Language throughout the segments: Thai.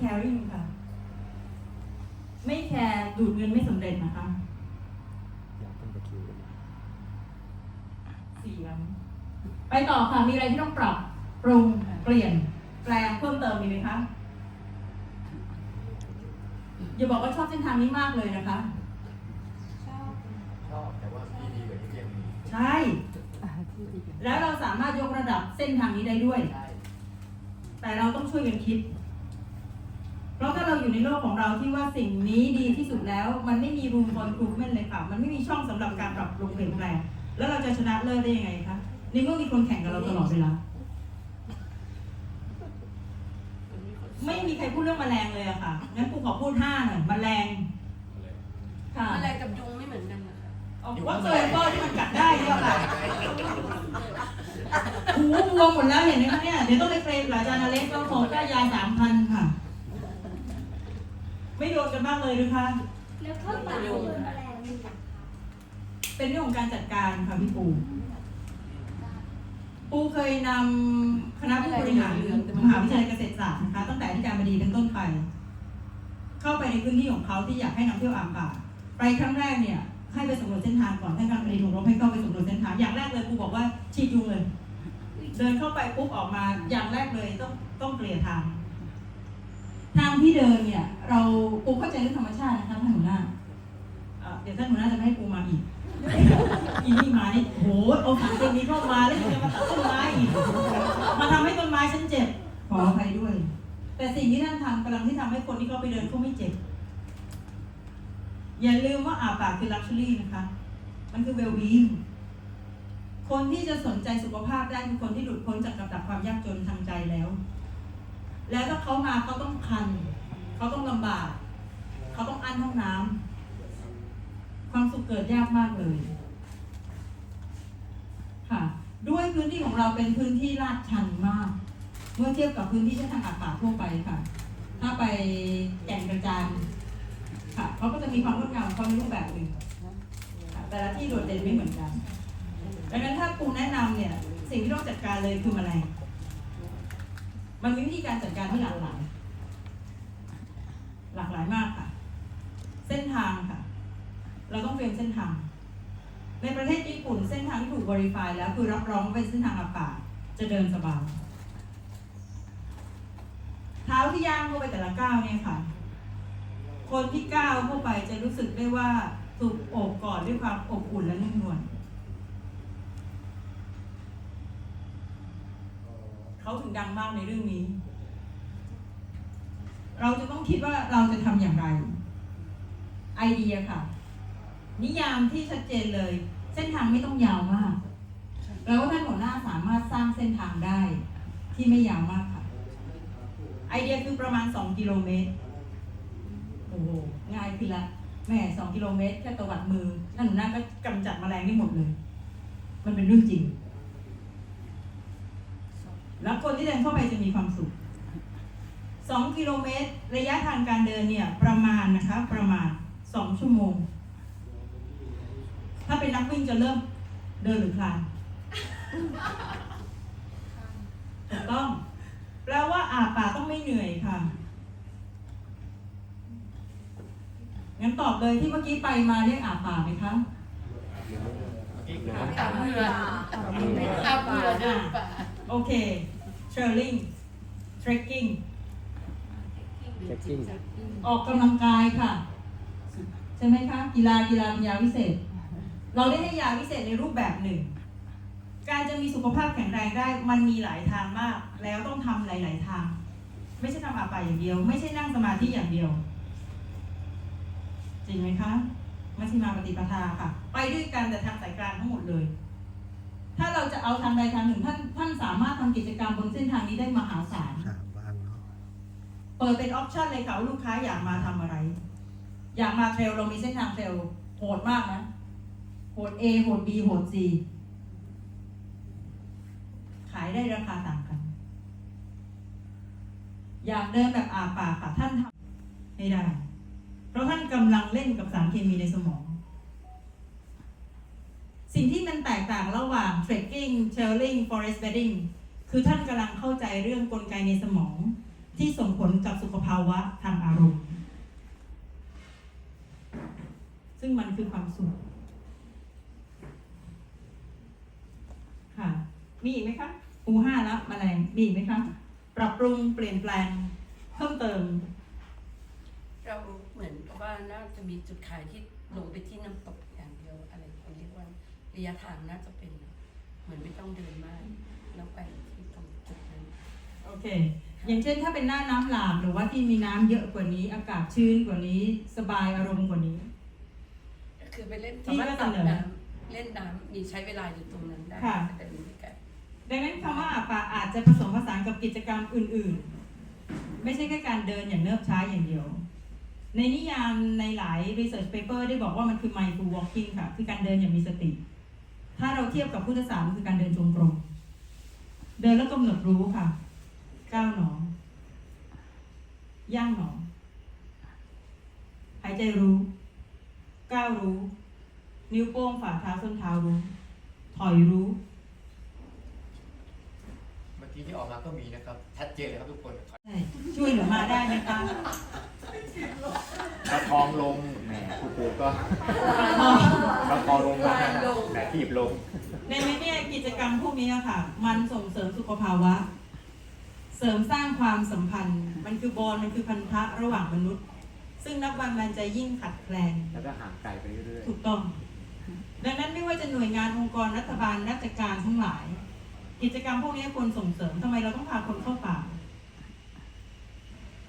caring ค่ะ ไม่แคร์ดูดเงินไม่สำเร็จนะคะอยากเป็นตะคริวเลยเสียงไปต่อค่ะ มีอะไรที่ต้องปรับ ปรุง เปลี่ยน แปลงเพิ่มเติมมีไหมคะ อย่าบอกว่าชอบเส้นทางนี้มากเลยนะคะ ชอบชอบแต่ว่าที่ดีกว่าที่เรียนมีใช่ แล้วเราสามารถยกระดับเส้นทางนี้ได้ด้วยใช่แต่เราต้องช่วยกันคิด เพราะถ้าเราอยู่ในโลกของเราที่ว่าสิ่งนี้ดีที่สุดแล้ว มันไม่มี room for improvement เลยค่ะ มันไม่มีช่องสำหรับการปรับปรุงเปลี่ยนแปลง แล้วเราจะชนะเลิศได้ยังไงคะในเมื่อมีคนแข่งกับเราตลอดเวลาไม่มีใครพูดเรื่องแมลงเลยอะค่ะ งั้นปูขอพูดห้าหน่อยแมลง ค่ะอะไรกับยุงไม่เหมือนกันนะคะเอาว่าเจอก็ที่มันกัดได้เนี่ยค่ะหูบวมหมดแล้วเห็นไหมคะเนี่ย เดี๋ยวต้องไปเคลมหลายจานอเล็กก็ขอค่ายาสามพันค่ะ ไม่โดนกันบ้างเลยหรือคะ แล้วข้าวหลามคือแมลงนี่ค่ะเป็นเรื่องของการจัดการค่ะพี่ปู ปูเคยนำคณะผู้บริหารมหาวิทยาลัยเกษตรศาสตร์นะคะ ตั้งแต่ที่การบดีเป็นต้นไป เข้าไปในพื้นที่ของเขาที่อยากให้นำเที่ยวอ่างป่าไปครั้งแรกเนี่ย ให้ไปสำรวจเส้นทางก่อนให้การบดีถูกรบให้เข้าไปสำรวจเส้นทางอย่างแรกเลยปูบอกว่าฉีดยุงเลย เดินเข้าไปปุ๊บออกมาอย่างแรกเลยต้องต้องเกลี่ยทาง ทางที่เดินเนี่ย เราปูเข้าใจเรื่องธรรมชาตินะคะท่านหัวหน้าเดี๋ยวท่านหัวหน้าจะไม่ให้ปูมาอีกอีนี่มานี่โหเอาถังเคมีเข้ามาแล้วจะมาตัดต้นไม้อีกมาทำให้ต้นไม้ฉันเจ็บขออภัยด้วย แต่สิ่งที่ท่านทำกำลังที่ทำให้คนที่เขาไปเดินเขาไม่เจ็บอย่าลืมว่าอาปากคือลักชัวรี่นะคะ มันคือเวลบีงคนที่จะสนใจสุขภาพได้คือคนที่หลุดพ้นจากกับดักความยากจนทางใจแล้ว แล้วถ้าเขามาเขาต้องคัน เขาต้องลำบาก เขาต้องอั้นห้องน้ำความสุขเกิดยากมากเลย ค่ะ ด้วยพื้นที่ของเราเป็นพื้นที่ลาดชันมาก เมื่อเทียบกับพื้นที่เส้นทางอากาศทั่วไปค่ะ ถ้าไปแก่งกระจานค่ะเขาก็จะมีความงดงามของความรูปแบบหนึ่งแต่ละที่โดดเด่นไม่เหมือนกันดังนั้นถ้าครูแนะนำเนี่ย สิ่งที่ต้องจัดการเลยคืออะไร มันมีวิธีการจัดการที่หลากหลาย หลากหลายมากค่ะ เส้นทางค่ะ เราต้องเตรียมเส้นทาง ในประเทศญี่ปุ่นเส้นทางที่ถูก verify แล้วคือรับรองว่าเป็นเส้นทางอากาศจะเดินสบายเท้าที่ย่างเข้าไปแต่ละก้าวเนี่ยค่ะ คนที่ก้าวเข้าไปจะรู้สึกได้ว่าถูกโอบกอดด้วยความอบอุ่นและนุ่มนวล เขาถึงดังมากในเรื่องนี้ เราจะต้องคิดว่าเราจะทำอย่างไร ไอเดียค่ะ นิยามที่ชัดเจนเลย เส้นทางไม่ต้องยาวมาก แล้วท่านหัวหน้าสามารถสร้างเส้นทางได้ที่ไม่ยาวมากค่ะ ไอเดียคือประมาณ 2 กิโลเมตรโอ้โหง่ายขึ้นละแหม่2กิโลเมตรแค่ตวัดมือท่านหัวหน้าก็กำจัดแมลงได้หมดเลย มันเป็นเรื่องจริง แล้วคนที่เดินเข้าไปจะมีความสุข 2 กิโลเมตร ระยะทางการเดินเนี่ยประมาณนะคะประมาณ 2 ชั่วโมง ถ้าเป็นนักวิ่งจะเริ่มเดินหรือคลานถูกต้อง แปลว่าอาบปากต้องไม่เหนื่อยค่ะ งั้นตอบเลยที่เมื่อกี้ไปมาเรียกอาบปากไหมคะตามเรือตามเรือเดินป่า โอเค trailing trekking เช็คกิ้ง ออกกำลังกายค่ะ ใช่ไหมคะ กีฬากีฬาเป็นยาวิเศษ เราได้ให้ยาวิเศษในรูปแบบหนึ่ง การจะมีสุขภาพแข็งแรงได้มันมีหลายทางมาก แล้วต้องทำหลาย ๆ ทาง ไม่ใช่ทำอาปาอย่างเดียว ไม่ใช่นั่งสมาธิอย่างเดียว จริงไหมคะไม่ใช่มาปฏิปทาค่ะ ไปด้วยกันแต่ทางสายกลางทั้งหมดเลย ถ้าเราจะเอาทางใดทางหนึ่งท่านท่านสามารถทำกิจกรรมบนเส้นทางนี้ได้มหาศาลหาบ้างเนาะเปิดเป็นออปชันเลยค่ะว่าลูกค้าอยากมาทำอะไร อยากมาเทรลเรามีเส้นทางเทรลโหดมากนะโหด A โหด B โหด C ขายได้ราคาต่างกัน อยากเดินแบบอาปากค่ะท่านทำไม่ได้ เพราะท่านกำลังเล่นกับสารเคมีในสมอง สิ่งที่มันแตกต่างระหว่าง trekking trailing forest bedding คือท่านกำลังเข้าใจเรื่องกลไกในสมอง ที่ส่งผลกับสุขภาวะทางอารมณ์ ซึ่งมันคือความสุขค่ะ มีอีกไหมคะอูห้าแล้วแมลงมีอีกไหมคะ ปรับปรุงเปลี่ยนแปลง เพิ่มเติม เราเหมือนกับว่าน่าจะมีจุดขายที่ลงไปที่น้ำตก ระยะทางน่าจะเป็นเหมือนไม่ต้องเดินมากแล้วไปที่ตรงจุดนั้น โอเค อย่างเช่นถ้าเป็นหน้าน้ำหลากหรือว่าที่มีน้ำเยอะกว่านี้ อากาศชื้นกว่านี้ สบายอารมณ์กว่านี้ก็คือไปเล่นที่สามารถก็ตัดเสนอน้ำเล่นน้ำมีใช้เวลาอยู่ตรงนั้นได้ค่ะแต่มีกันดังนั้นคำว่าอาปาอาจจะผสมผสานกับกิจกรรมอื่น ๆ ไม่ใช่แค่การเดินอย่างเนิบช้าอย่างเดียว ในนิยามในหลาย research paper ได้บอกว่ามันคือ mindful walking ค่ะ คือการเดินอย่างมีสติ ถ้าเราเทียบกับพุทธศาสนาคือการเดินจงกรม เดินแล้วกำหนดรู้ค่ะ ก้าวหนอ ย่างหนอ หายใจรู้ ก้าวรู้ นิ้วโป้งฝ่าเท้าส้นเท้ารู้ ถอยรู้ เมื่อกี้ที่ออกมาก็มีนะครับ ชัดเจนเลยครับทุกคน ใช่ ช่วยเหลือมาได้ไหมคะประคองลงแหม ครูครูก็ประคองลงมาแต่ทีบลง ในเมเนี่ยกิจกรรมพวกนี้ค่ะ มันส่งเสริมสุขภาวะ เสริมสร้างความสัมพันธ์ มันคือบอลมันคือพันธะระหว่างมนุษย์ ซึ่งนับวันมันจะยิ่งขัดแคลน แล้วก็ห่างไกลไปเรื่อยถูกต้อง ดังนั้นไม่ว่าจะหน่วยงานองค์กรรัฐบาลราชการทั้งหลาย กิจกรรมพวกนี้ควรส่งเสริมทำไมเราต้องพาคนเข้าป่า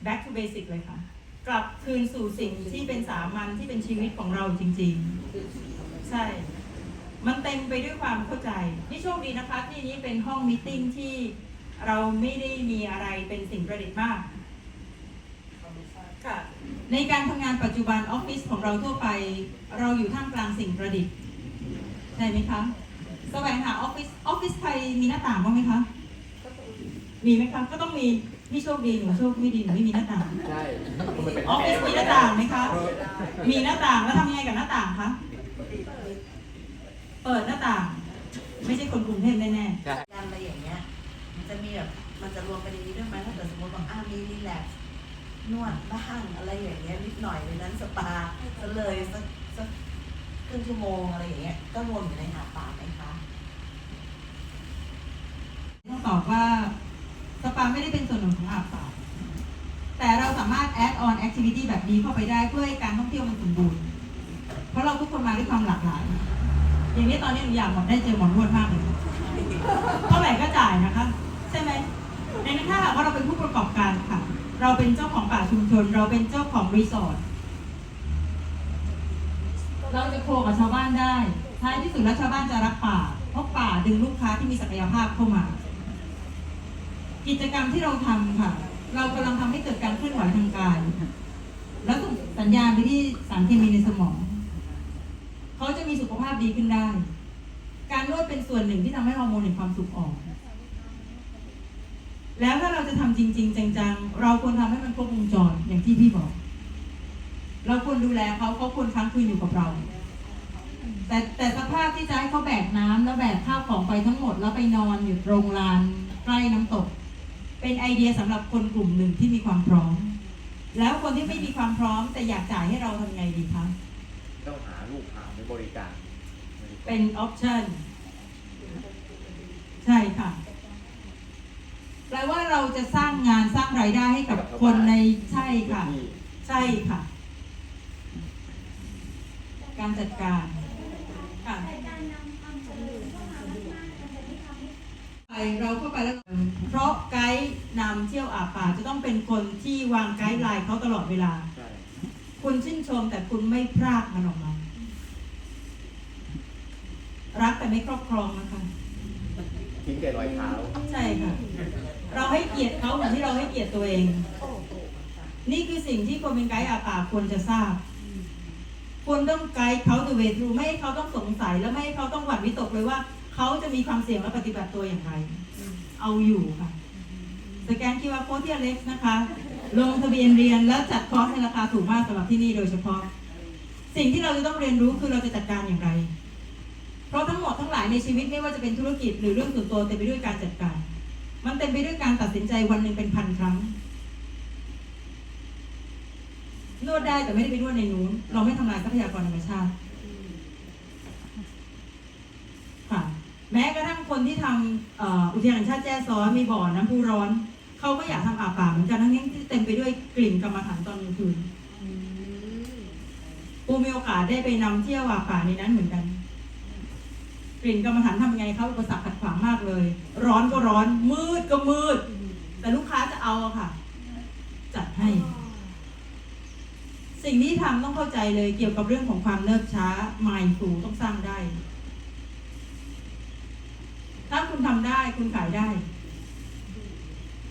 back to basic เลยค่ะ กลับคืนสู่สิ่งที่เป็นสามัญที่เป็นชีวิตของเราจริง ๆ ใช่ มันเต็มไปด้วยความเข้าใจ นี่โชคดีนะคะ ที่นี้เป็นห้องมตติ팅ที่เราไม่ได้มีอะไรเป็นสิ่งประดิษฐ์มากค่ะในการทำงานปัจจุบันออฟฟิศของเราทั่วไป เราอยู่ท่ามกลางสิ่งประดิษฐ์ใช่ไหมคะแสวงหาออฟฟิศออฟฟิศไทยมีหน้าต่างบ้างไหมคะมีไหมคะก็ต้องมี พี่โชคดีหนูโชคไม่ดีหนูไม่มีหน้าต่างๆใช่มันเป็นออฟฟิศมีหน้าต่างไหมคะ มีหน้าต่างแล้วทำยังไงกับหน้าต่างคะ เปิดหน้าต่าง ไม่ใช่คนกรุงเทพแน่ใช่การอะไรอย่างเงี้ย มันจะมีแบบมันจะรวมกันในนี้ด้วยไหมถ้าเกิดสมมติว่าอ้ามีรีแลกซ์นวดบ้างอะไรอย่างเงี้ยนิดหน่อยในนั้นสปาก็เลยสักสักครึ่งชั่วโมงอะไรอย่างเงี้ยก็รวมอยู่ในหาดป่าไหมคะๆต้องตอบว่า สปาไม่ได้เป็นส่วนหนึ่งของอาบป่าแต่เราสามารถ add on activity แบบนี้เข้าไปได้เพื่อให้การท่องเที่ยวมันสมบูรณ์ เพราะเราทุกคนมาด้วยความหลากหลาย อย่างนี้ตอนนี้หนูอยากหมดได้เจอหมอนวดมากเลยเท่าไหร่ก็จ่ายนะคะ ใช่ไหมในนั้นถ้าหากว่าเราเป็นผู้ประกอบการค่ะ เราเป็นเจ้าของป่าชุมชน เราเป็นเจ้าของรีสอร์ทเราจะโคกับชาวบ้านได้ท้ายที่สุดแล้วชาวบ้านจะรักป่าเพราะป่าดึงลูกค้าที่มีศักยภาพเข้ามา กิจกรรมที่เราทำค่ะ เรากำลังทำให้เกิดการเคลื่อนไหวทางกายแล้วส่งสัญญาณไปที่สารเคมีในสมอง เขาจะมีสุขภาพดีขึ้นได้ การนวดเป็นส่วนหนึ่งที่ทำให้ฮอร์โมนแห่งความสุขออกแล้วถ้าเราจะทำจริง ๆ จังๆ เราควรทำให้มันครบวงจรอย่างที่พี่บอก เราควรดูแลเขาเขาควรค้างคืนอยู่กับเรา แต่แต่สภาพที่จะให้เขาแบกน้ำแล้วแบกข้าวของไปทั้งหมด แล้วไปนอนอยู่โรงลานใกล้น้ำตก เป็นไอเดียสำหรับคนกลุ่มหนึ่งที่มีความพร้อม แล้วคนที่ไม่มีความพร้อม แต่อยากจ่ายให้เราทำไงดีคะต้องหาลูกหาในบริการ เป็นออปชันใช่ค่ะแปลว่าเราจะสร้างงานสร้างรายได้ให้กับคนในใช่ค่ะที่ใช่ค่ะ การจัดการค่ะ ไปเราเข้าไปแล้ว เพราะไกด์นำเที่ยวอาป่าจะต้องเป็นคนที่วางไกด์ไลน์เขาตลอดเวลา ใช่คุณชื่นชมแต่คุณไม่พรากมันออกมา รักแต่ไม่ครอบครองนะคะทิ้งแต่รอยเท้าใช่ค่ะ เราให้เกียรติเขาเหมือนที่เราให้เกียรติตัวเอง นี่คือสิ่งที่คนเป็นไกด์อาป่าควรจะทราบควรต้องไกด์เขา the way through ไม่ให้เขาต้องสงสัย และไม่ให้เขาต้องหวั่นวิตกเลยว่า เขาจะมีความเสี่ยงและปฏิบัติตัวอย่างไร เอาอยู่ค่ะ สแกนคิวอาร์โค้ดที่อเล็กนะคะ ลงทะเบียนเรียนแล้วจัดคอร์สในราคาถูกมากสำหรับที่นี่โดยเฉพาะ สิ่งที่เราจะต้องเรียนรู้คือเราจะจัดการอย่างไร เพราะทั้งหมดทั้งหลายในชีวิตไม่ว่าจะเป็นธุรกิจหรือเรื่องส่วนตัวเต็มไปด้วยการจัดการ มันเต็มไปด้วยการตัดสินใจวันหนึ่งเป็นพันครั้งนวดได้แต่ไม่ได้ไปนวดในนู้น เราไม่ทำลายทรัพยากรธรรมชาติ ค่ะ แม้กระทั่ง คนที่ทำเอ่ออุทยานแห่งชาติแจ้ซ้อนมีบ่อน้ำพุร้อน เขาก็อยากทำอาบป่าเหมือนกันทั้งนี้ที่เต็มไปด้วยกลิ่นกรรมฐานตอนกลางคืนปูมีโอกาสได้ไปนำเที่ยวอาบป่าในนั้นเหมือนกัน กลิ่นกรรมฐานทำไงเขาอุปสรรคขัดขวางมากเลย ร้อนก็ร้อน มืดก็มืด แต่ลูกค้าจะเอาอะค่ะ จัดให้ สิ่งที่ทำต้องเข้าใจเลยเกี่ยวกับเรื่องของความเนิบช้า m i n d f u l ต้องสร้างได้ ถ้าคุณทำได้คุณขายได้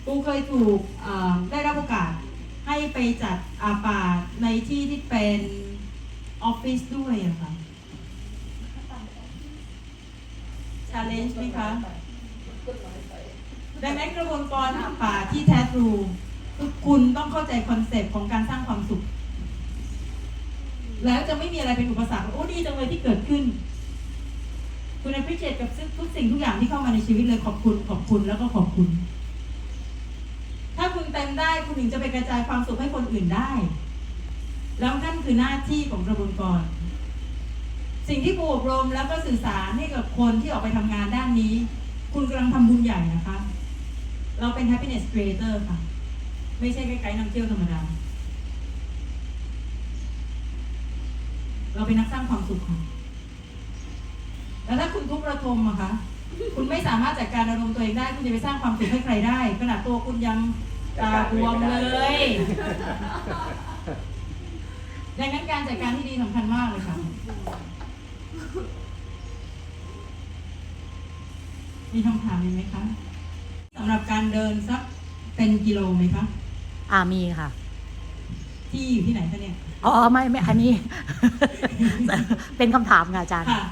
กูเคยถูกได้รับโอกาสให้ไปจัดอาป่าในที่ที่เป็นออฟฟิศด้วยอะค่ะชาเลนจ์ไหมคะ ดังนั้นกระบวนการอาป่าที่แท้ทรูคือคุณต้องเข้าใจคอนเซปต์ของการสร้างความสุข แล้วจะไม่มีอะไรเป็นอุปสรรคโอ้ดีจังเลยที่เกิดขึ้น คุณอภิเชษกับทุกสิ่งทุกอย่างที่เข้ามาในชีวิตเลยขอบคุณขอบคุณแล้วก็ขอบคุณ ถ้าคุณเต็มได้คุณถึงจะไปกระจายความสุขให้คนอื่นได้ แล้วนั่นคือหน้าที่ของกระบวนการสิ่งที่ปูอบรมแล้วก็สื่อสารให้กับคนที่ออกไปทำงานด้านนี้ คุณกำลังทำบุญใหญ่นะคะ เราเป็น happiness creator ค่ะ ไม่ใช่ไกด์นำเที่ยวธรรมดา เราเป็นนักสร้างความสุขค่ะ แล้วถ้าคุณทุกข์ระทมอะคะคุณไม่สามารถจัดการอารมณ์ตัวเองได้ คุณจะไปสร้างความสุขให้ใครได้ขนาดตัวคุณยังตาบวมเลย ดังนั้นการจัดการที่ดีสำคัญมากเลยค่ะ มีคำถามอีกไหมคะสำหรับการเดินสักเป็นกิโลไหมคะอ่ามีค่ะ ที่อยู่ที่ไหนคะเนี่ย อ๋อไม่ไม่อันนี้ เป็นคำถามค่ะอาจารย์ ค่ะ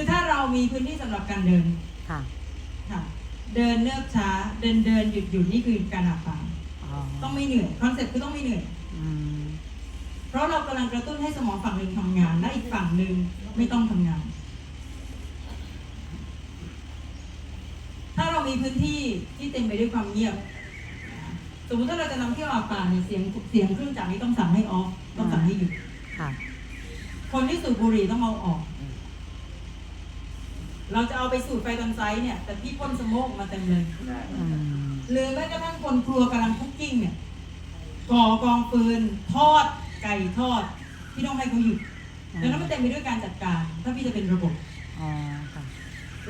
คือถ้าเรามีพื้นที่สำหรับการเดินค่ะค่ะ เดินเนิบช้า เดินเดินหยุดหยุดนี่คือการอาบป่าอ๋อต้องไม่เหนื่อยคอนเซ็ปต์คือต้องไม่เหนื่อยอืมเพราะเรากำลังกระตุ้นให้สมองฝั่งหนึ่งทำงาน และอีกฝั่งหนึ่งไม่ต้องทำงาน ถ้าเรามีพื้นที่ที่เต็มไปด้วยความเงียบ สมมติถ้าเราจะนำเที่ยวอาบป่าเนี่ยเสียงเสียงเครื่องจักรนี้ต้องสั่งให้ออฟต้องสั่งให้หยุดค่ะคนที่สูบบุหรี่ต้องเอาออก เราจะเอาไปสูดไฟตอนไซส์เนี่ย แต่พี่พ่นสโมกมาเต็มเลยได้อืมหรือแม้กระทั่งคนครัวกำลังคุกกิ้งเนี่ยก่อกองฟืนทอดไก่ทอด พี่ต้องให้เขาหยุดดังนั้นมันเต็มไปด้วยการจัดการ ถ้าพี่จะเป็นระบบอ๋อค่ะ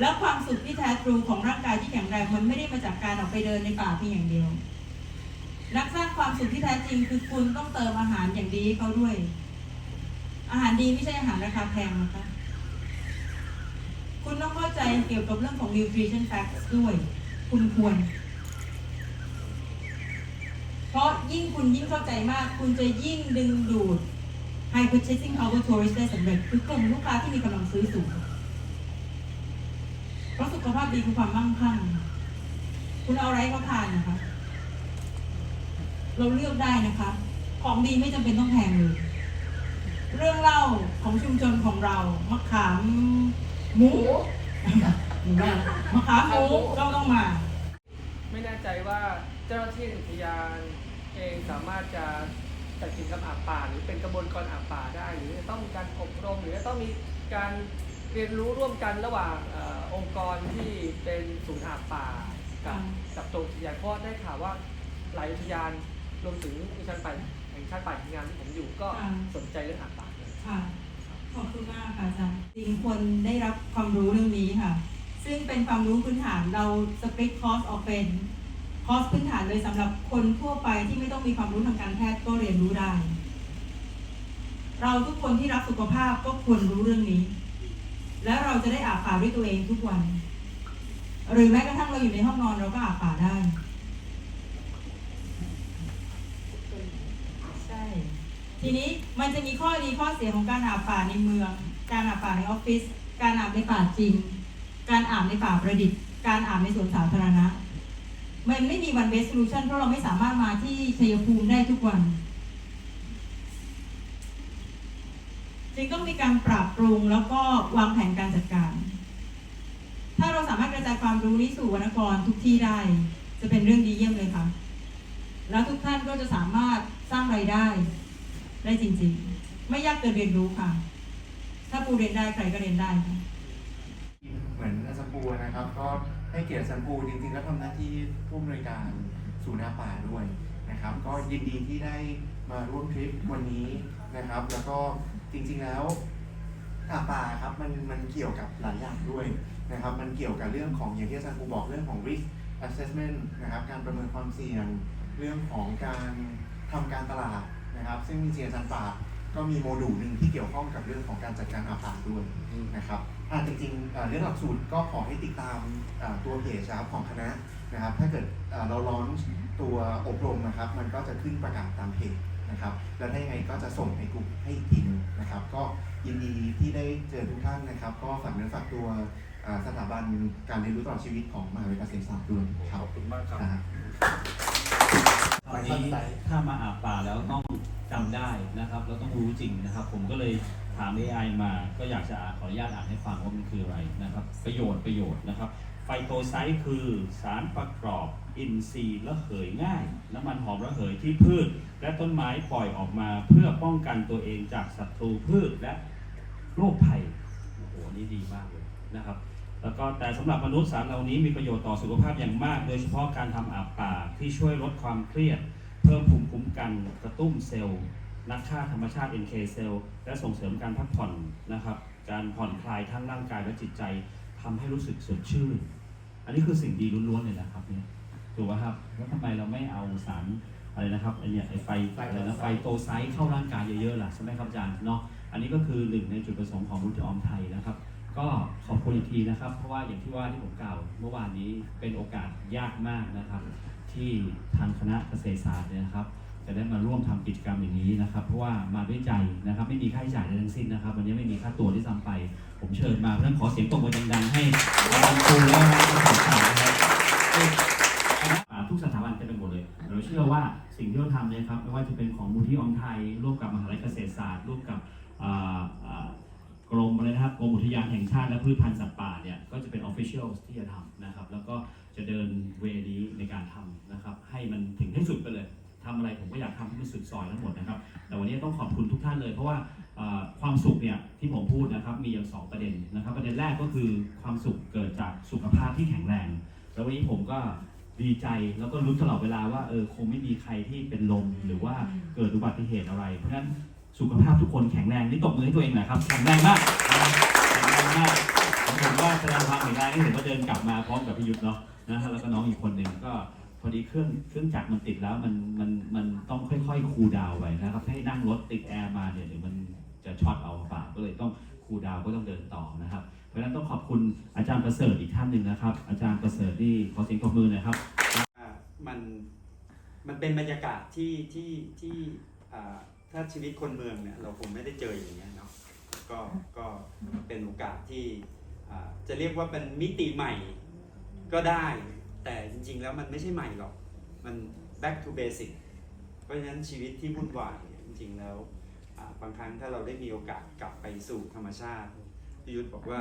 แล้วความสุขที่แท้ทรูของร่างกายที่แข็งแรงมันไม่ได้มาจากการออกไปเดินในป่าเพียงอย่างเดียวนักสร้างความสุขที่แท้จริงคือคุณต้องเติมอาหารอย่างดีให้เขาด้วย อาหารดีไม่ใช่อาหารราคาแพงนะคะ คุณต้องเข้าใจเกี่ยวกับเรื่องของ nutrition facts ด้วย คุณควร เพราะยิ่งคุณยิ่งเข้าใจมาก คุณจะยิ่งดึงดูด high purchasing power tourist ได้สำเร็จ คือกลุ่มลูกค้าที่มีกำลังซื้อสูง เพราะสุขภาพดีคือความมั่งคั่ง คุณเอาอะไรเขาทานนะคะ เราเลือกได้นะคะ ของดีไม่จำเป็นต้องแพงเลย เรื่องเล่าของชุมชนของเรา มะขาม หมูหมูว่ามะขามหมูก็ต้องมา ไม่แน่ใจว่าเจ้าหน้าที่อุทยานเองสามารถจะจัดกิจกรรมอาบป่า หรือเป็นกระบวนการอาบป่าได้ หรือจะต้องมีการอบรม หรือจะต้องมีการเรียนรู้ร่วมกันระหว่างเออองค์กรที่เป็นศูนย์อาบป่ากับอืมกับตัวอุทยานเพราะได้ข่าวว่าหลายอุทยานรวมถึงอุทยานป่าแห่งชาติป่าหินงามที่ผมอยู่ก็สนใจเรื่องอาบป่าเลย ค่ะ ขอบคุณมากค่ะอา จริงคนได้รับความรู้เรื่องนี้ค่ะ ซึ่งเป็นความรู้พื้นฐานเราสปริตคอร์สออกเป็นคอร์สพื้นฐานเลยสำหรับคนทั่วไปที่ไม่ต้องมีความรู้ทางการแพทย์ก็เรียนรู้ได้ เราทุกคนที่รักสุขภาพก็ควรรู้เรื่องนี้ แล้วเราจะได้อาบป่าด้วยตัวเองทุกวัน หรือแม้กระทั่งเราอยู่ในห้องนอนเราก็อาบป่าได้ใช่ทีนี้มันจะมีข้อดีข้อเสียของการอาบป่าในเมือง การอาบป่าในออฟฟิศ การอาบในป่าจริง การอาบในป่าประดิษฐ์ การอาบในสวนสาธารณะ มันไม่มีวันเบสโซลูชันเพราะเราไม่สามารถมาที่ชัยภูมิได้ทุกวัน จึงต้องมีการปรับปรุงแล้วก็วางแผนการจัดการ ถ้าเราสามารถกระจายความรู้นี้สู่วรรณกรทุกที่ได้ จะเป็นเรื่องดีเยี่ยมเลยค่ะ แล้วทุกท่านก็จะสามารถสร้างรายได้ ได้จริงๆ ไม่ยากเกินเรียนรู้ค่ะ ถ้าปูเรียนได้ใครก็เรียนได้ค่ะเหมือนอาจารย์ปูนะครับ ก็ให้เกียรติอาจารย์ปูจริงๆ แล้วทำหน้าที่ผู้อำนวยการศูนย์อาป่าด้วยนะครับ ก็ยินดีที่ได้มาร่วมทริปวันนี้นะครับ แล้วก็จริงๆแล้วอาป่าครับมันมันเกี่ยวกับหลายอย่างด้วยนะครับ มันเกี่ยวกับเรื่องของอย่างที่อาจารย์ปูบอกเรื่องของ risk assessment นะครับ การประเมินความเสี่ยง เรื่องของการทำการตลาดนะครับ ซึ่งจริงๆอาจารย์ป่า ก็มีโมดูลหนึ่งที่เกี่ยวข้องกับเรื่องของการจัดการอาป่าด้วยนะครับอ่าจริงๆอ่าเรื่องหลักสูตรก็ขอให้ติดตามอ่าตัวเพจครับของคณะนะครับ ถ้าเกิดอ่าเราล้อนตัวอบรมนะครับ มันก็จะขึ้นประกาศตามเพจนะครับ แล้วถ้ายังไงก็จะส่งในกลุ่มให้อีกทีหนึงนะครับ ก็ยินดีที่ได้เจอทุกท่านนะครับ ก็ฝากเนื้อฝากตัวอ่าสถาบันการเรียนรู้ตลอดชีวิตของมหาวิทยาลัยเกษตรศาสตร์ด้วยคขรัอบบคุณมากครับนะฮะ วันนี้ถ้ามาอาบป่าแล้วต้องจำได้นะครับแล้วต้องรู้จริงนะครับ ผมก็เลยถาม AI มาก็อยากจะขออนุญาตอ่านให้ฟังว่ามันคืออะไรนะครับ ประโยชน์ประโยชน์นะครับ ไฟโตไซต์คือสารประกอบอินทรีย์ระเหยง่าย น้ำมันหอมระเหยที่พืช และต้นไม้ปล่อยออกมาเพื่อป้องกันตัวเองจากศัตรูพืชและโรคภัยโอ้โหนี่ดีมากเลยนะครับ แล้วก็แต่สำหรับมนุษย์สารเหล่านี้มีประโยชน์ต่อสุขภาพอย่างมาก โดยเฉพาะการทำอาบป่าที่ช่วยลดความเครียด เพิ่มภูมิคุ้มกันกระตุ้นเซลล์นักฆ่าธรรมชาติ NK เซลล์และส่งเสริมการพักผ่อนนะครับ การผ่อนคลายทั้งร่างกายและจิตใจทำให้รู้สึกสดชื่น อันนี้คือสิ่งดีล้วนๆเลยนะครับเนี่ยถูกไหมครับแล้วทำไมเราไม่เอาสารอะไรนะครับไอเนี่ยไอไฟอะไรนะไฟโตไซต์เข้าร่างกายเยอะๆล่ะใช่ไหมครับอาจารย์เนาะอันนี้ก็คือหนึ่งในจุดประสงค์ของมูลที่ออมไทยนะครับ ก็ขอบคุณอีกทีนะครับ เพราะว่าอย่างที่ว่าที่ผมกล่าวเมื่อวานนี้เป็นโอกาสยากมากนะครับ ที่ทางคณะเกษตรศาสตร์เนี่ยนะครับ จะได้มาร่วมทำกิจกรรมอย่างนี้นะครับ เพราะว่ามาด้วยใจนะครับ ไม่มีค่าใช้จ่ายใดทั้งสิ้นนะครับ วันนี้ไม่มีค่าตัวที่ซ้ำไป ผมเชิญมาเพราะฉะนั้นขอเสียงตบมือดังๆให้อาจารย์ครูและนักศึกษานะครับทุกสถาบันเต็มไปหมดเลย เราเชื่อว่าสิ่งที่เราทำเนี่ยครับไม่ว่าจะเป็นของมูลที่ออมไทยร่วมกับมหาลัยเกษตรศาสตร์ร่วมกับ กรมอะไรนะครับกรมอุทยานแห่งชาติและพืชพันธุ์สัตว์ป่าเนี่ยก็จะเป็นออฟฟิเชียลที่จะทำนะครับ แล้วก็จะเดินเวนี้ในการทำนะครับ ให้มันถึงที่สุดไปเลยทำอะไรผมก็อยากทำให้มันสุดซอยทั้งหมดนะครับ แต่วันนี้ต้องขอบคุณทุกท่านเลย เพราะว่าความสุขเนี่ยที่ผมพูดนะครับมีอย่างสองประเด็นนะครับ ประเด็นแรกก็คือความสุขเกิดจากสุขภาพที่แข็งแรง แล้ววันนี้ผมก็ดีใจแล้วก็รู้นตลอดเวลาว่าเออคงไม่มีใครที่เป็นลมหรือว่าเกิดอุบัติเหตุอะไร เพราะฉะนั้น สุขภาพทุกคนแข็งแรงนี่ตบมือให้ตัวเองหนะครับแข็งแรงมากแข็งแรงมากผมว่าแสดงความแข็งแรงให้เห็นว่าเดินกลับมาพร้อมกับพี่ยุทธเนาะนะแล้วก็น้องอีกคนหนึ่งก็พอดีเครื่องเครื่องจักรมันติดแล้วมันมันมันต้องค่อยๆคูลดาวไปนะครับให้นั่งรถติดแอร์มาเนี่ยเดี๋ยวมันจะช็อตเอาเปล่าก็เลยต้องคูลดาวก็ต้องเดินต่อนะครับ เพราะฉะนั้นต้องขอบคุณอาจารย์ประเสริฐอีกท่านหนึ่งนะครับ อาจารย์ประเสริฐนี่ขอเสียงปรบมือหน่อยครับมันมันเป็นบรรยากาศที่ที่ที่ ถ้าชีวิตคนเมืองเนี่ยเราคงไม่ได้เจออย่างเงี้ยเนาะก็ก็เป็นโอกาสที่จะเรียกว่าเป็นมิติใหม่ก็ได้ แต่จริงๆแล้วมันไม่ใช่ใหม่หรอก มัน back to basic เพราะฉะนั้นชีวิตที่วุ่นวายเนี่ยจริงๆแล้วบางครั้งถ้าเราได้มีโอกาสกลับไปสู่ธรรมชาติพี่ยุทธบอกว่า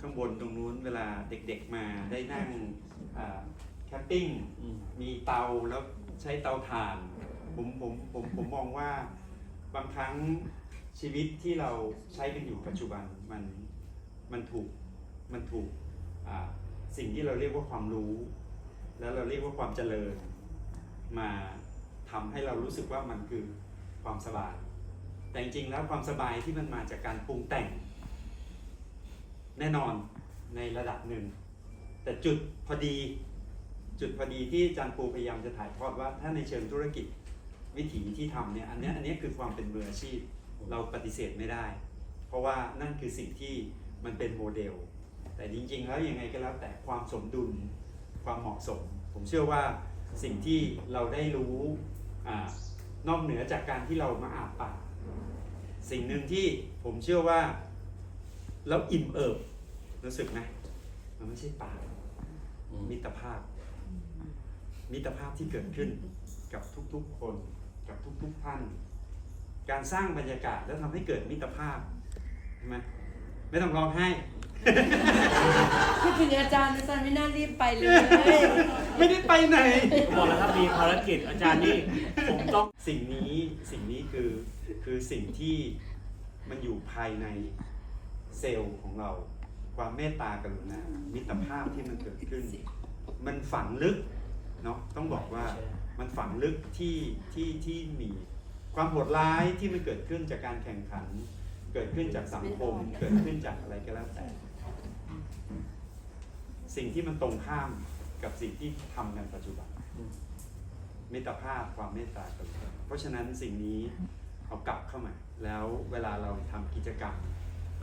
ข้างบนตรงนู้นเวลาเด็กๆมาได้นั่งแคมปิ้งมีเตาแล้วใช้เตาถ่าน ผมผมผมผมมองว่าบางครั้งชีวิตที่เราใช้กันอยู่ปัจจุบันมันมันถูกมันถูกสิ่งที่เราเรียกว่าความรู้ แล้วเราเรียกว่าความเจริญ มาทำให้เรารู้สึกว่ามันคือความสบาย แต่จริงๆแล้วความสบายที่มันมาจากการปรุงแต่ง แน่นอนในระดับหนึ่ง แต่จุดพอดีจุดพอดีที่อาจารย์ปูพยายามจะถ่ายทอดว่าถ้าในเชิงธุรกิจ วิถีที่ทำเนี่ยอันเนี้ยอันเนี้ยคือความเป็นมืออาชีพเราปฏิเสธไม่ได้ เพราะว่านั่นคือสิ่งที่มันเป็นโมเดล แต่จริง ๆ แล้วยังไงก็แล้วแต่ความสมดุลความเหมาะสม ผมเชื่อว่าสิ่งที่เราได้รู้อานอกเหนือจากการที่เรามาอาบป่า สิ่งหนึ่งที่ผมเชื่อว่าแล้วอิ่มเอิบรู้สึกไหมมันไม่ใช่ป่ามิตรภาพ มิตรภาพที่เกิดขึ้นกับทุกๆคน กับทุกๆท่าน การสร้างบรรยากาศแล้วทำให้เกิดมิตรภาพใช่ไหมไม่ต้องร้องไห้พี่พีถึงอาจารย์อาจารย์ไม่น่ารีบไปเลย ไม่ได้ไปไหนบอกแล้วครับมีภารกิจอาจารย์นี่ผมต้องสิ่งนี้สิ่งนี้คือคือสิ่งที่มันอยู่ภายในเซลล์ของเรา ความเมตตากรุณามิตรภาพที่มันเกิดขึ้น มันฝังลึกเนาะต้องบอกว่า มันฝังลึกที่ที่ที่มีความโหดร้ายที่มันเกิดขึ้นจากการแข่งขัน เกิดขึ้นจากสังคม เกิดขึ้นจากอะไรก็แล้วแต่ สิ่งที่มันตรงข้ามกับสิ่งที่ทำในปัจจุบันมิตรภาพความเมตตากรุณาเพราะฉะนั้นสิ่งนี้เอากลับเข้ามา แล้วเวลาเราทำกิจกรรม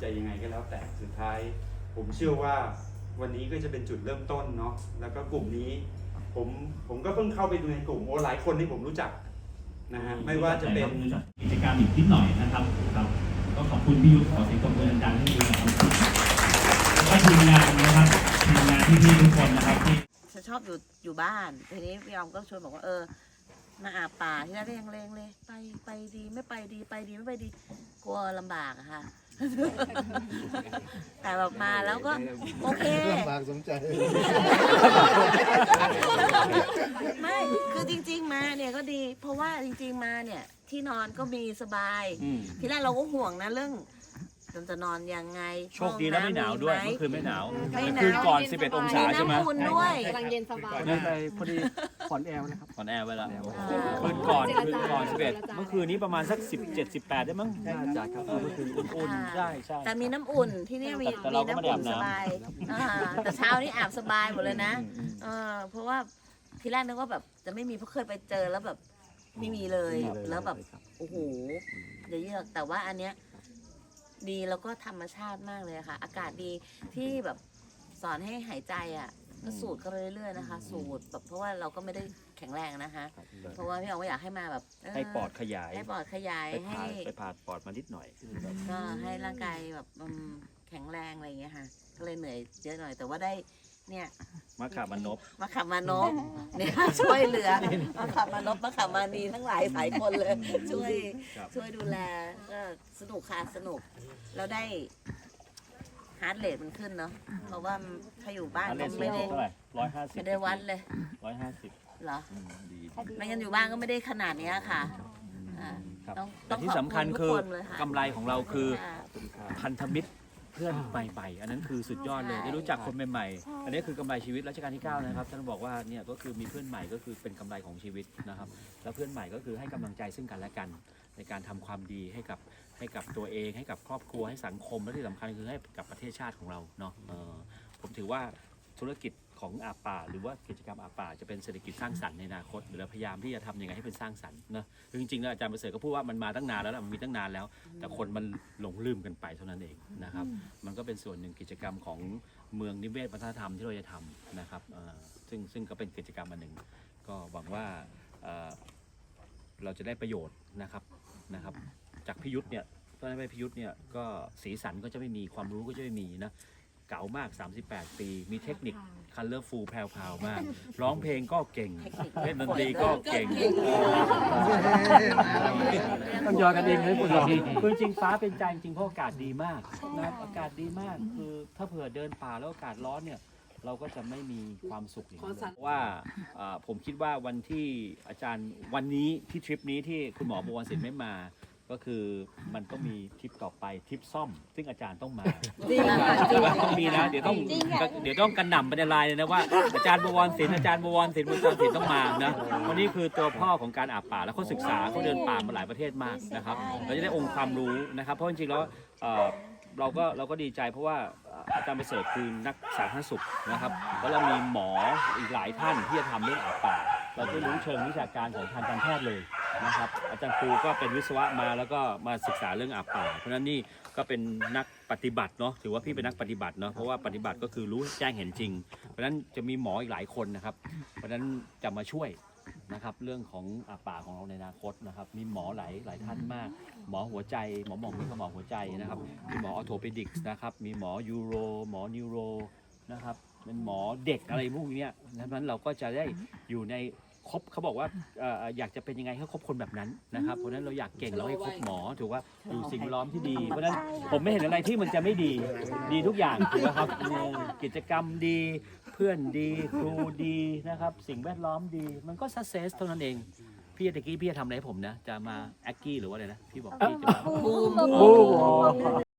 จะยังไงก็แล้วแต่สุดท้าย ผมเชื่อว่าวันนี้ก็จะเป็นจุดเริ่มต้นเนาะแล้วก็กลุ่มนี้ ผมผมก็เพิ่งเข้าไปดูในกลุ่มโอ้หลายคนที่ผมรู้จักนะฮะไม่ว่าจะเป็นรู้จักกิจกรรมอีกนิดหน่อยนะครับครับ ก็ขอบคุณพี่ยุทธขอเสียงปรบมือดังๆให้ด้วยนะครับแล้วก็ทีมงานนะครับทีมงานพี่ๆทุกคนนะครับที่ฉันชอบอยู่อยู่บ้านทีนี้พี่ยอมก็ชวนบอกว่าเออมาอาบป่าที่แรกก็ยังเลงเลย ไปไปดีไม่ไปดีไปดีไม่ไปดีกลัวลำบากอะค่ะ แต่แบบมาแล้วก็โอเค ลำบากสมใจ ไม่คือจริง ๆ มาเนี่ยก็ดี เพราะว่าจริง ๆ มาเนี่ยที่นอนก็มีสบายอืมทีแรกเราก็ห่วงนะเรื่อง เราจะนอนยังไงโชคดีแล้วไม่หนาวด้วยห้เมื่องอคืนไม่หนาวไม่หนาว คืนก่อน 11 องศาใช่ไหมน้ำอุ่นด้วยกำลังเย็นสบายได้ไปพอดีผ่อนแอร์นะครับ ผ่อนแอร์ไว้แล้วอ่าคืนก่อนเจรจาคืนก่อนเจร11จาเมื่อคืนนี้ประมาณสัก 17 18 ได้มั้งน่าจะครับเออเมื่อคืนอุ่นๆใช่ใช่ แต่มีน้ำอุ่นที่นี่มีแต่มีเราก็น้ำไม่ได้อุ่นอาบน้ำ สบายอ่าแต่เช้านี่อาบสบายหมดเลยนะอืมอืมเออเพราะว่าทีแรกนึกว่าแบบจะไม่มีเพราะเคยไปเจอแล้วแบบไม่มีเลยไม่มีเลยแล้วแบบ โอ้โหเดี๋ยวเยอะแต่ว่าอันเนี้ย ดีแล้วก็ธรรมชาติมากเลยอะค่ะ อากาศดีที่แบบสอนให้หายใจอะก็สูดเข้าไปเรื่อยๆนะคะ สูดแบบเพราะว่าเราก็ไม่ได้แข็งแรงนะคะ เพราะว่าพี่อ๋องก็อยากให้มาแบบเให้ปอดขยายให้ปอดขยายไปให้ผ่าไปผ่าปอดมานิดหน่อยก็ให้ร่างกายแบบอืมแข็งแรงอะไรอย่างเงี้ยค่ะก็เลยเหนื่อยเยอะหน่อยแต่ว่าได้ เนี่ยมะขามมันนบมาขับมานพเนี่ยช่วยเหลือมาขับมานพมาขับมานีทั้งหลายสายคนเลย ช่วยครับ ช่วยดูแลก็สนุกค่ะสนุกแล้วได้ฮาร์ดเรทมันขึ้นเนาะเพราะว่าถ้าอยู่บ้านอันก็นี้สูไม่งได้เท่าไหร่ร้อยห้าสิบไม่ได้วัดเลยร้อยห้าสิบเหรอดี ไม่งั้นอยู่บ้านก็ไม่ได้ขนาดเนี้ยค่ะอ่า ครับต้องแต่ต้องที่ขอบสำคัญณทุกคือนเลยะกำไรของเราคือค่ะพันธมิตร เพื่อนใหม่ๆ อันนั้นคือสุดยอดเลยใช่ได้รู้จักคนใหม่ๆ อันนี้คือกำไรชีวิตรัชกาลที่9นะครับท่านบอกว่าเนี่ยก็คือมีเพื่อนใหม่ก็คือเป็นกำไรของชีวิตนะครับ แล้วเพื่อนใหม่ก็คือให้กำลังใจซึ่งกันและกัน ในการทำความดีให้กับให้กับตัวเอง ให้กับครอบครัวให้สังคมและที่สำคัญคือให้กับประเทศชาติของเราเนาะเออผมถือว่าธุรกิจ ของอาป่า หรือว่ากิจกรรมอาป่า จะเป็นเศรษฐกิจสร้างสรรค์ในอนาคตหรือเราพยายามที่จะทำยังไงให้เป็นสร้างสรรค์เนอะคือจริงๆแล้วอาจารย์ประเสริฐก็พูดว่ามันมาตั้งนานแล้วล่ะมันมีตั้งนานแล้ว แต่คนมันหลงลืมกันไปเท่านั้นเองนะครับ มันก็เป็นส่วนหนึ่งกิจกรรมของเมืองนิเวศวัฒนธรรมที่เราจะทำนะครับเอ่อซึ่งซึ่งก็เป็นกิจกรรมอันหนึ่ง ก็หวังว่าเอ่อเราจะได้ประโยชน์นะครับนะครับ จากพิยุทธ์เนี่ยถ้าไม่พิยุทธ์เนี่ยก็สีสันก็จะไม่มีความรู้ก็จะไม่มีนะ เก๋ามาก 38 ปี มีเทคนิคคัลเลอร์ฟูลแพรวๆมาก ร้องเพลงก็เก่ง เล่นดนตรีก็เก่ง ต้องยอกันเองเลยพวกเราคือจริงๆฟ้าเป็นใจจริงๆเพราะอากาศดีมากนะครับอากาศดีมาก คือถ้าเผื่อเดินป่าแล้วอากาศร้อนเนี่ย เราก็จะไม่มีความสุขอย่างนี้เลยว่าเอ่อผมคิดว่าวันที่อาจารย์วันนี้ที่ทริปนี้ที่คุณหมอบวรศิลป์ไม่มา ก็คือมันต้องมีทริปต่อไปทริปซ่อม ซึ่งอาจารย์ต้องมา จริงค่ะจริง ต้องมีนะเดี๋ยวต้องจริงค่ะ เดี๋ยวต้องกันหน่ำไปในไลน์เลยนะว่าอาจารย์บวรศิลป์อาจารย์บวรศิลป์อาจารย์ศิลป์ต้องมานะวันนี้คือตัวพ่อของการอาบป่าแล้วเขาศึกษาเขาเดินป่ามาหลายประเทศมากนะครับเราจะได้องค์ความรู้นะครับ เพราะจริงๆแล้วเอ่อเราก็เราก็ดีใจเพราะว่าอาจารย์ประเสริฐคือนักสาธารณสุขนะครับแล้วเรามีหมออีกหลายท่านที่จะทำเรื่องอาบป่า เราได้รู้เชิงวิชาการของทางการแพทย์เลยนะครับ อาจารย์ครูก็เป็นวิศวะมาแล้วก็มาศึกษาเรื่องอาบป่า เพราะฉะนั้นนี่ก็เป็นนักปฏิบัติเนาะถือว่าพี่เป็นนักปฏิบัติเนาะเพราะว่าปฏิบัติก็คือรู้แจ้งเห็นจริง เพราะฉะนั้นจะมีหมออีกหลายคนนะครับ เพราะฉะนั้นจะมาช่วยนะครับเรื่องของอาป่าของเราในอนาคตนะครับ มีหมอหลายหลายท่านมาก หมอหัวใจ หมอหมองนี่ก็หมอหัวใจนะครับ มีหมอออโทเปดิกส์นะครับ มีหมอยูโร หมอนิวโรนะครับ เป็นหมอเด็กอะไรพวกเนี้ยดังนั้นเราก็จะได้อยู่ในคบเขาบอกว่าเอ่ออยากจะเป็นยังไงให้คบคนแบบนั้นนะครับ เพราะฉะนั้นเราอยากเก่งเราให้คบหมอถูกว่าอยู่สิ่งแวดล้อมที่ดี เพราะฉะนั้นผมไม่เห็นอะไรที่มันจะไม่ดีดีทุกอย่างถูกไหมครับเออกิจกรรมดีเพื่อนดีครูดีนะครับ สิ่งแวดล้อมดีมันก็ success เท่านั้นเอง พี่ตะกี้พี่จะทำอะไรให้ผมนะ จะมาแอคกี้หรือว่าอะไรนะ พี่บอกพี่จะมา บูมบูม